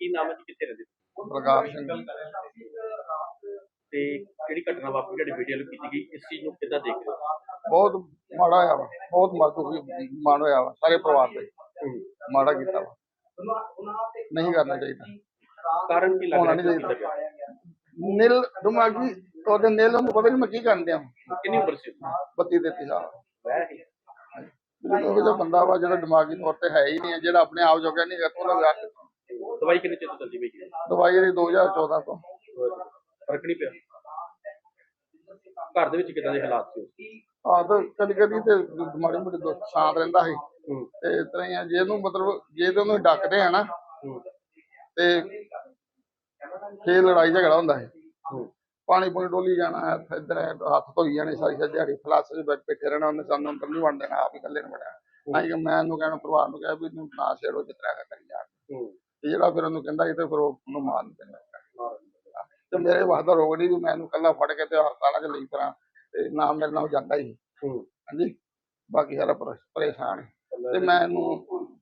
ਕੀ ਨਾਮ ਹੈ ਜੀ? ਕਿੱਥੇ ਰਹਿੰਦੇ ਪ੍ਰਕਾਸ਼ ਸਿੰਘ ਤੇ ਕਿਹੜੀ ਘਟਨਾ ਵਾਪਰੀ? ਜਿਹੜੀ ਵੀਡੀਓ ਨੂੰ ਕੀਤੀ ਗਈ ਇਸ ਚੀਜ਼ ਨੂੰ ਕਿੱਦਾਂ ਦੇਖ ਰਹੇ ਹੋ? ਬਹੁਤ ਮਾੜਾ ਹੋਇਆ ਵਾ ਬਹੁਤ ਮਾੜਾ ਮਾਣ ਹੋਇਆ ਵਾ ਸਾਰੇ ਪਰਿਵਾਰ ਤੇ। ਮਾੜਾ ਕੀਤਾ ਵਾ। ਨਹੀਂ ਕਰਨਾ ਚਾਹੀਦਾ। ਕਾਰਨ ਕੀ ਲੱਗ ਹੋਣਾ ਰਿਹਾ ਨਹੀਂ ਕੀਤਾ ਗਿਆ? ਨੀਲ ਦਿਮਾਗੀ ਉਹਦੇ ਨੀਲ ਨੂੰ ਪਤਾ ਨਹੀਂ ਮੈਂ ਕੀ ਕਰਨ ਦਿਆਂ ਕਿੰਨੀ ਉਮਰ ਸੀ ਬੱਤੀ ਦੇਤੀ ਸਾਲ। ਵੈਸੇ ਹੀ ਬਿਲਕੁਲ ਉਹ ਜਿਹਾ ਬੰਦਾ ਵਾ ਜਿਹੜਾ ਦਿਮਾਗੀ ਤੌਰ ਤੇ ਹੈ ਹੀ ਨਹੀਂ ਹੈ, ਜਿਹੜਾ ਆਪਣੇ ਆਪ ਜੋਗਾ ਨਹੀਂ ਹੈਗਾ ਉਹਦਾ ਵਿਆਹ। ਦਵਾਈ ਕਿੰਨੇ ਚਿਰ ਤੋਂ ਚੱਲਦੀ ਪਈ ਹੈ? ਦਵਾਈ ਇਹਦੀ 2014 ਤੋਂ। ਫ਼ਰਕ ਨਹੀਂ ਪਿਆ? ਘਰ ਦੇ ਵਿੱਚ ਕਿਦਾਂ ਦੇ ਹਾਲਾਤ ਸੀ ਆ ਤਾਂ ਕਦੀ ਕਦੀ ਤੇ ਮਾੜੀ ਮੋਟੀ ਦੁੱਖ ਸ਼ਾਂਤ ਰਹਿੰਦਾ ਸੀ। ਤੇ ਇਸ ਤਰ੍ਹਾਂ ਹੀ ਆ ਜੇ ਇਹਨੂੰ ਮਤਲਬ ਜੇ ਤੇ ਉਹਨੂੰ ਡੱਕਦੇ ਆ ਨਾ ਤੇ ਫੇਰ ਲੜਾਈ ਝਗੜਾ ਹੁੰਦਾ ਹੈ। ਪਾਣੀ ਪੂਣੀ ਡੋਲੀ ਜਾਣਾ ਇੱਧਰ ਹੱਥ ਧੋਈ ਜਾਣੇ ਸਾਰੀ ਸਾਰੀ ਦਿਹਾੜੀ ਫਲਾਸ ਚ ਬੈਠ ਰਹਿਣਾ ਉਹਨੇ ਸਾਨੂੰ ਅੰਦਰ ਨਹੀਂ ਵੜਨ ਦੇਣਾ ਆਪ ਹੀ ਇਕੱਲੇ ਨੇ ਵੜਿਆ। ਤਾਂ ਮੈਂ ਇਹਨੂੰ ਕਹਿਣਾ ਪਰਿਵਾਰ ਨੂੰ ਕਿਹਾ ਵੀ ਇਹਨੂੰ ਨਾ ਛੇੜੋ ਤਰ੍ਹਾਂ ਕਰੀ ਜਾ। ਤੇ ਜਿਹੜਾ ਫਿਰ ਉਹਨੂੰ ਕਹਿੰਦਾ ਸੀ ਤੇ ਫਿਰ ਉਹ ਉਹਨੂੰ ਮਾਰ ਦਿੰਦਾ ਤੇ ਮੇਰੇ ਵਾਸਤੇ ਦਾ ਰੋਗ ਨਹੀਂ ਵੀ ਮੈਂ ਇਹਨੂੰ ਕੱਲਾ ਫੜ ਕੇ ਤੇ ਹਸਪਤਾਲਾਂ ਚ ਲਈ ਕਰਾਂ ਤੇ ਨਾ ਮੇਰੇ ਨਾਲ ਜਾਂਦਾ ਹੀ। ਹਾਂਜੀ? ਬਾਕੀ ਸਾਰਾ ਪਰੇ- ਪਰੇਸ਼ਾਨ ਤੇ ਮੈਂ ਇਹਨੂੰ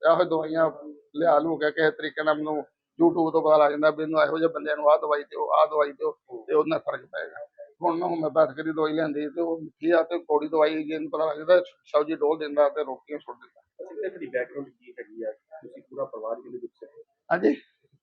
ਇਹੋ ਦਵਾਈਆਂ ਲਿਆ ਲੂ ਕੇ ਕਿਸੇ ਤਰੀਕੇ ਨਾਲ ਮੈਨੂੰ YouTube ਤੋਂ ਪਤਾ ਲੱਗ ਜਾਂਦਾ ਵੀ ਇਹਨੂੰ ਇਹੋ ਜਿਹੇ ਬੰਦਿਆਂ ਨੂੰ ਆਹ ਦਵਾਈ ਦਿਓ ਆਹ ਦਵਾਈ ਦਿਓ ਤੇ ਉਹਦੇ ਨਾਲ ਫ਼ਰਕ ਪਏਗਾ ਹੁਣ ਮੈਂ ਹੋਮਿਓਪੈਥਿਕ ਦੀ ਦਵਾਈ ਲੈਂਦੀ ਤੇ ਉਹ ਮਿੱਠੀ ਆ ਤੇ ਕੋੜੀ ਦਵਾਈ ਜੇ ਇਹਨੂੰ ਪਤਾ ਲੱਗ ਜਾਂਦਾ ਸਬਜ਼ੀ ਡੋਲ ਦਿੰਦਾ ਤੇ ਰੋਟੀਆਂ ਸੁੱਟ ਦਿੰਦਾ। ਤੁਹਾਡੀ ਬੈਕਗ੍ਰਾਉਂਡ ਕੀ ਹੈਗੀ ਆ? ਤੁਸੀਂ ਪੂਰਾ ਪਰਿਵਾਰ ਕਿਹਦੇ ਗੁੱਸੇ ਹਾਂਜੀ?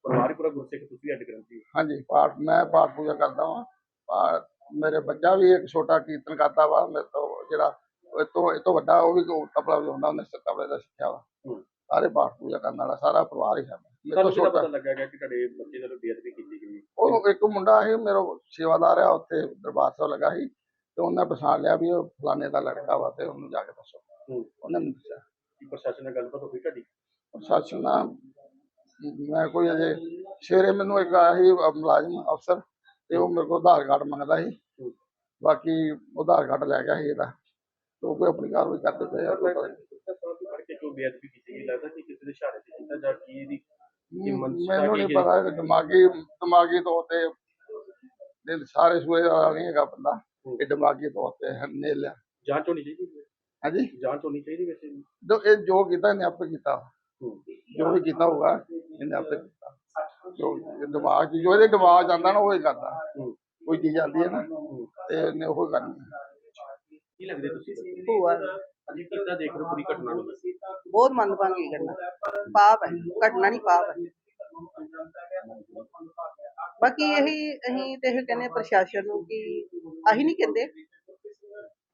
ਪਰਿਵਾਰ ਹੀ ਪੂਰਾ ਗੁੱਸੇ ਕਿ ਤੁਸੀਂ ਅੱਡ ਗ੍ਰੰਥੀ ਹਾਂਜੀ ਪਾਠ ਮੈਂ ਪਾਠ ਪੂਜਾ ਕਰਦਾ ਵਾਂ। ਪਾਠ ਮੇਰੇ ਬੱਚਾ ਵੀ ਇੱਕ ਛੋਟਾ ਕੀਰਤਨ ਕਰਦਾ ਵਾ ਮੇਰੇ ਤੋਂ ਜਿਹੜਾ ਇਹ ਤੋਂ ਇਹ ਤੋਂ ਵੱਡਾ ਉਹ ਵੀ ਤਬਲਾ ਵਜਾਉਂਦਾ ਉਹਨੇ ਤਬਲੇ ਦਾ ਸਿੱਖਿਆ ਵਾ। ਹੂੰ। ਸਾਰੇ ਪਾਠ ਪੂਜਾ ਕਰਨ ਵਾਲਾ ਸਾਰਾ ਪਰਿਵਾਰ ਹੀ ਹੈ। ਮੇਰੇ ਤੋਂ ਤੁਹਾਨੂੰ ਕਿਹਦਾ ਛੋਟਾ ਪਤਾ ਲੱਗਾ ਗਿਆ ਕਿ ਤੁਹਾਡੇ ਬੱਚੇ ਨਾਲ ਬੇਅਦਬੀ ਕੀਤੀ ਗਈ ਉਹ ਇੱਕ ਮੁੰਡਾ ਸੀ ਮੇਰਾ ਸੇਵਾਦਾਰ ਆ ਉੱਥੇ ਦਰਬਾਰ ਸਾਹਿਬ ਲੱਗਾ ਸੀ। ਤੇ ਉਹਨੇ ਪਛਾਣ ਲਿਆ ਵੀ ਉਹ ਫਲਾਣੇ ਦਾ ਲੜਕਾ ਵਾ ਤੇ ਉਹਨੂੰ ਜਾ ਕੇ ਦੱਸੋ। ਹੂੰ। ਉਹਨੇ ਮੈਨੂੰ ਦੱਸਿਆ। ਕੀ ਪ੍ਰਸ਼ਾਸਨ ਨਾਲ ਗੱਲਬਾਤ ਹੋਈ ਤੁਹਾਡੀ? ਪ੍ਰਸ਼ਾਸਨ ਨਾਲ ਮੈਂ ਕੋਈ ਅਜੇ ਸਵੇਰੇ ਮੈਨੂੰ ਇੱਕ ਆਇਆ ਸੀ ਅਹ ਮੁਲਾਜ਼ਮ ਅਫਸਰ ਤੇ ਉਹ ਮੇਰੇ ਕੋਲ ਆਧਾਰ ਕਾਰਡ ਮੰਗਦਾ ਸੀ। ਬਾਕੀ ਉਹ ਆਧਾਰ ਕਾਰਡ ਲੈ ਗਿਆ ਸੀ ਇਹਦਾ। ਤੇ ਉਹ ਕੋਈ ਆਪਣੀ ਕਾਰਵਾਈ ਕਰਦੇ ਪਏ ਆ ਕੋਈ ਪਤਾ ਨਹੀਂ। ਫੜ ਕੇ ਜੋ ਬੇਅਦਬੀ ਕੀਤੀ ਗਈ ਲੱਗਦਾ ਕਿ ਕਿਸੇ ਦੇ ਇਸ਼ਾਰੇ ਤੇ ਕੀਤਾ ਜਾਂ ਕੀ ਇਹਦੀ ਇਹ ਮਨਸ਼ਾ ਮੈਨੂੰ ਨਹੀਂ? ਪਤਾ ਇਹ ਦਿਮਾਗੀ ਦਿਮਾਗੀ ਤੌਰ ਤੇ ਇਹ ਸਾਰੇ ਸੂਏ ਵਾਲਾ ਨਹੀਂ ਹੈਗਾ ਬੰਦਾ। ਇਹ ਦਿਮਾਗੀ ਤੌਰ ਤੇ ਨੇਲ ਜਾਂਚ ਹੋਣੀ ਚਾਹੀਦੀ ਹੈ। ਹਾਂਜੀ? ਜਾਂਚ ਹੋਣੀ ਚਾਹੀਦੀ ਵੈਸੇ ਵੀ। ਜੋ ਇਹ ਜੋ ਕੀਤਾ ਇਹਨੇ ਆਪੇ ਕੀਤਾ। ਜੋ ਵੀ ਕੀਤਾ ਹੋਊਗਾ ਇਹਨੇ ਆਪੇ ਕੀਤਾ। ਜੋ ਦਿਮਾਗ 'ਚ- ਜੋ ਇਹਦੇ ਦਿਮਾਗ 'ਚ ਆਉਂਦਾ ਨਾ ਉਹ ਹੀ ਕਰਦਾ। ਕੋਈ ਚੀਜ਼ ਆਉਂਦੀ ਹੈ ਨਾ ਤੇ ਇਹਨੇ ਉਹ ਕਰਨੀ ਹੈ। ਕੀ ਲੱਗਦੇ ਤੁਸੀਂ? ਭੂਆ। ਅੱਜ ਕਿੱਦਾਂ ਦੇਖ ਰਹੇ ਪੂਰੀ ਘਟਨਾ ਨੂੰ? ਬਹੁਤ ਮੰਦਭਾਗੀ ਘਟਨਾ। ਪਾਪ ਹੈ ਘਟਨਾ ਨਹੀਂ ਪਾਪ ਹੈ। ਬਾਕੀ ਇਹੀ ਅਸੀਂ ਤੇ ਇਹ ਕਹਿੰਦੇ ਪ੍ਰਸ਼ਾਸਨ ਨੂੰ ਕਿ ਅਸੀਂ ਨਹੀਂ ਕਹਿੰਦੇ।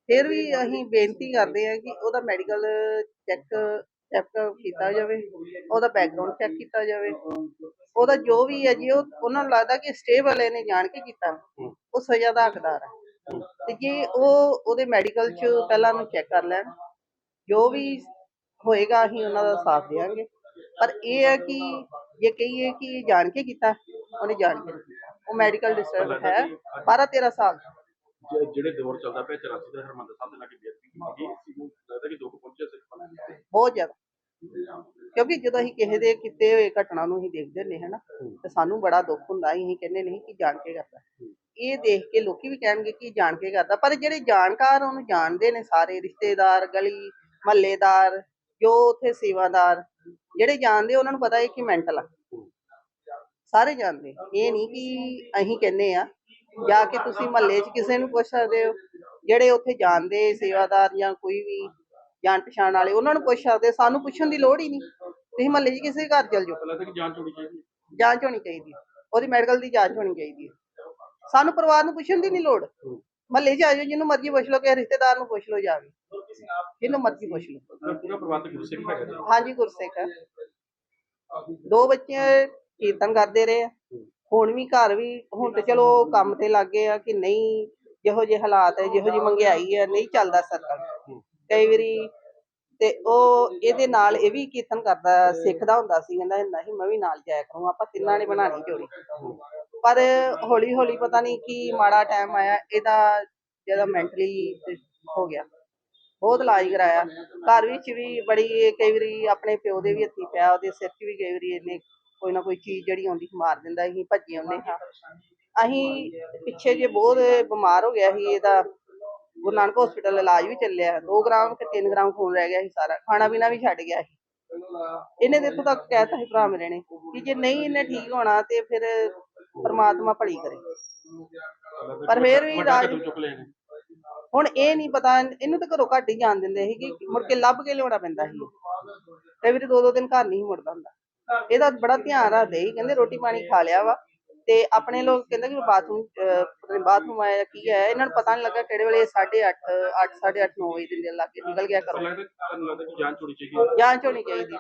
ਫਿਰ ਵੀ ਅਸੀਂ ਬੇਨਤੀ ਕਰਦੇ ਹਾਂ ਕਿ ਉਹਦਾ ਮੈਡੀਕਲ ਚੈੱਕ ਚੈੱਕ ਕੀਤਾ ਜਾਵੇ ਉਹਦਾ ਬੈਕਗ੍ਰਾਉਂਡ ਚੈੱਕ ਕੀਤਾ ਜਾਵੇ। ਉਹਦਾ ਜੋ ਵੀ ਹੈ ਜੀ ਉਹ ਉਹਨਾਂ ਨੂੰ ਲੱਗਦਾ ਕਿ ਸਟੇ ਵਾਲੇ ਨੇ ਜਾਣ ਕੇ ਕੀਤਾ। ਉਹ ਸਜ਼ਾ ਦਾ ਹੱਕਦਾਰ ਹੈ। ਤੇ ਜੇ ਉਹ ਉਹਦੇ ਮੈਡੀਕਲ 'ਚ ਪਹਿਲਾਂ ਨੂੰ ਚੈੱਕ ਕਰ ਲੈਣ ਜੋ ਵੀ ਹੋਏਗਾ ਅਸੀਂ ਉਹਨਾਂ ਦਾ ਸਾਥ ਦੇਵਾਂਗੇ। ਪਰ ਇਹ ਹੈ ਕਿ ਜੇ ਕਹੀਏ ਕਿ ਇਹ ਜਾਣ ਕੇ ਕੀਤਾ ਉਹਨੇ ਜਾਣ ਕੇ ਉਹ ਮੈਡੀਕਲ ਡਿਸਟਰਬ ਹੈ 12 13 ਸਾਲ ਜਿਹੜੇ ਦੌਰ ਚੱਲਦਾ ਪਿਆ 84 ਦਾ ਹਰਮੰਦਰ ਸਾਹਿਬ ਦੇ ਲਾਗੇ ਬੇਅਦਬੀ ਕੀਤੀ ਗਈ ਲੱਗਦਾ ਕਿ ਦੁੱਖ ਪਹੁੰਚਿਆ ਸਿੱਖ ਬਹੁਤ ਜ਼ਿਆਦਾ। ਕਿਉਂਕਿ ਜਦੋਂ ਅਸੀਂ ਕਿਸੇ ਦੇ ਕੀਤੇ ਹੋਏ ਘਟਨਾ ਨੂੰ ਅਸੀਂ ਦੇਖਦੇ ਨਾ ਤੇ ਸਾਨੂੰ ਬੜਾ ਦੁੱਖ ਹੁੰਦਾ ਅਸੀਂ ਕਹਿੰਦੇ ਨਹੀਂ ਕਿ ਜਾਣ ਕੇ ਕਰਦਾ ਇਹ ਦੇਖ ਕੇ ਲੋਕੀ ਵੀ ਕਹਿਣਗੇ ਕਿ ਜਾਣ ਕੇ ਕਰਦਾ ਪਰ ਜਿਹੜੇ ਜਾਣਕਾਰ ਉਹਨੂੰ ਜਾਣਦੇ ਨੇ ਸਾਰੇ ਰਿਸ਼ਤੇਦਾਰ ਗਲੀ ਮਹੱਲੇਦਾਰ ਜੋ ਉੱਥੇ ਸੇਵਾਦਾਰ ਜਿਹੜੇ ਜਾਣਦੇ ਉਹਨਾਂ ਨੂੰ ਪਤਾ ਹੈ ਕਿ ਮੈਂਟਲ ਆ। ਸਾਰੇ ਜਾਣਦੇ। ਇਹ ਨਹੀਂ ਕਿ ਅਸੀਂ ਕਹਿੰਦੇ ਆ ਜਾ ਕੇ ਤੁਸੀਂ ਮਹੱਲੇ 'ਚ ਕਿਸੇ ਨੂੰ ਪੁੱਛ ਸਕਦੇ ਹੋ ਜਿਹੜੇ ਉੱਥੇ ਜਾਣਦੇ ਸੇਵਾਦਾਰ ਜਾਂ ਕੋਈ ਵੀ ਜਾਣ ਪਛਾਣ ਵਾਲੇ ਉਹਨਾਂ ਨੂੰ ਪੁੱਛ ਸਕਦੇ ਸਾਨੂੰ ਪੁੱਛਣ ਦੀ ਲੋੜ ਹੀ ਨਹੀਂ। ਤੁਸੀਂ ਮਹੱਲੇ 'ਚ ਕਿਸੇ ਘਰ ਚਲ ਜਾਓ। ਕਿ ਜਾਂਚ ਹੋਣੀ ਚਾਹੀਦੀ ਹੈ। ਜਾਂਚ ਹੋਣੀ ਚਾਹੀਦੀ ਹੈ। ਉਹਦੀ ਮੈਡੀਕਲ ਦੀ ਜਾਂਚ ਹੋਣੀ ਚਾਹੀਦੀ ਹੈ। ਸਾਨੂੰ ਪਰਿਵਾਰ ਨੂੰ ਪੁੱਛਣ ਦੀ ਨਹੀਂ ਲੋੜ। ਮਹੱਲੇ 'ਚ ਆ ਜਾਓ ਜਿਹਨੂੰ ਮਰਜ਼ੀ ਪੁੱਛ ਲਓ ਕਿਸੇ ਰਿਸ਼ਤੇਦਾਰ ਨੂੰ ਪੁੱਛ ਲਓ ਜਾ ਕੇ। ਜਿਹਨੂੰ ਮਰਜ਼ੀ ਪੁੱਛ ਲਓ। ਪੂਰਾ ਪੂਰਾ ਪਰਿਵਾਰ ਤੇ ਗੁੱਸੇ ਵੀ ਹੈਗਾ ਜੀ। ਹਾਂਜੀ ਗੁਰਸਿੱਖ ਹੈ। ਦੋ ਬੱਚੇ ਕੀਰਤਨ ਕਰਦੇ ਰਹੇ ਆ। ਹੁਣ ਵੀ ਘਰ ਵੀ ਹੁਣ ਤੇ ਚਲੋ ਕੰਮ ਤੇ ਲੱਗ ਗਏ ਆ ਕਿ ਨਹੀਂ ਜਿਹੋ ਜਿਹੇ ਹਾਲਾਤ ਹੈ ਜਿਹੋ ਜਿਹੀ ਮਹਿੰਗਾਈ ਹੈ ਨਹੀਂ ਚੱਲਦਾ ਸਰਕਲ ਕਈ ਵਾਰੀ ਤੇ ਉਹ ਇਹਦੇ ਨਾਲ ਇਹ ਵੀ ਕੀਰਤਨ ਕਰਦਾ ਸਿੱਖਦਾ ਹੁੰਦਾ ਸੀ ਕਹਿੰਦਾ ਨਹੀਂ ਮੈਂ ਵੀ ਨਾਲ ਜਾਇਆ ਕਰੂੰ ਆਪਾਂ ਤਿੰਨਾਂ ਨੇ ਬਣਾਣੀ ਜੋੜੀ ਪਰ ਹੌਲੀ ਹੌਲੀ ਪਤਾ ਨਹੀਂ ਕੀ ਮਾੜਾ ਟਾਈਮ ਆਇਆ ਇਹਦਾ ਜਿਹੜਾ ਮੈਂਟਲੀ ਹੋ ਗਿਆ। ਬਹੁਤ ਇਲਾਜ ਕਰਾਇਆ। ਘਰ ਵਿੱਚ ਵੀ ਬੜੀ ਕਈ ਵਾਰੀ ਆਪਣੇ ਪਿਓ ਦੇ ਵੀ ਹੱਥੀ ਪਿਆ ਉਹਦੇ ਸਿਰ 'ਚ ਵੀ ਕਈ ਵਾਰੀ ਇਹਨੇ ਕੋਈ ਨਾ ਕੋਈ ਚੀਜ਼ ਜਿਹੜੀ ਆਉਂਦੀ ਮਾਰ ਦਿੰਦਾ ਸੀ ਭੱਜੇ ਆਉਂਦੇ ਹਾਂ ਅਸੀਂ ਪਿੱਛੇ ਜੇ ਬਹੁਤ ਬਿਮਾਰ ਹੋ ਗਿਆ ਸੀ ਇਹਦਾ ਗੁਰੂ ਨਾਨਕ ਹਸਪੀਟਲ ਇਲਾਜ ਵੀ ਚੱਲਿਆ 2 ਗ੍ਰਾਮ ਕਿ 3 ਗ੍ਰਾਮ ਖੂਨ ਰਹਿ ਗਿਆ ਸੀ ਸਾਰਾ। ਖਾਣਾ ਪੀਣਾ ਵੀ ਛੱਡ ਗਿਆ ਸੀ। ਇਹਨੇ ਦੇਖੋ ਤੱਕ ਕਹਿਤਾ ਸੀ ਭਰਾ ਮੇਰੇ ਨੇ ਕਿ ਜੇ ਨਹੀਂ ਇਹਨੇ ਠੀਕ ਹੋਣਾ ਤੇ ਫਿਰ ਪਰਮਾਤਮਾ ਭਲੀ ਕਰੇ। ਪਰ ਫਿਰ ਵੀ ਰਾਜ ਹੁਣ ਇਹ ਨਹੀਂ ਪਤਾ ਇਹਨੂੰ ਤਾਂ ਘਰੋਂ ਘੱਟ ਹੀ ਜਾਣ ਦਿੰਦੇ ਸੀ ਕਿ ਮੁੜ ਕੇ ਲੱਭ ਕੇ ਲਿਆਉਣਾ ਪੈਂਦਾ ਸੀ। ਕਈ ਵਾਰੀ ਦੋ ਦੋ ਦਿਨ ਘਰ ਨਹੀਂ ਮੁੜਦਾ ਹੁੰਦਾ। ਇਹਦਾ ਬੜਾ ਧਿਆਨ ਰੱਖਦੇ ਸੀ। ਕਹਿੰਦੇ ਰੋਟੀ ਪਾਣੀ ਖਾ ਲਿਆ ਵਾ। ਤੇ ਆਪਣੇ ਲੋਕ ਕਹਿੰਦੇ ਕਿ ਬਾਥਰੂਮ ਬਾਥਰੂਮ ਆਇਆ ਕੀ ਹੈ ਇਹਨਾਂ ਨੂੰ ਪਤਾ ਨਹੀਂ ਲੱਗਾ ਕਿਹੜੇ ਵੇਲੇ 8:30 8 8:30 9 ਵਜੇ ਦੇ ਲੱਗੇ ਨਿਕਲ ਗਿਆ ਘਰੋਂ। ਲੱਗਦਾ ਕਿ ਜਾਨ ਛੋੜੀ ਚਾਹੀਦੀ ਜਾਂਚ ਹੋਣੀ ਚਾਹੀਦੀ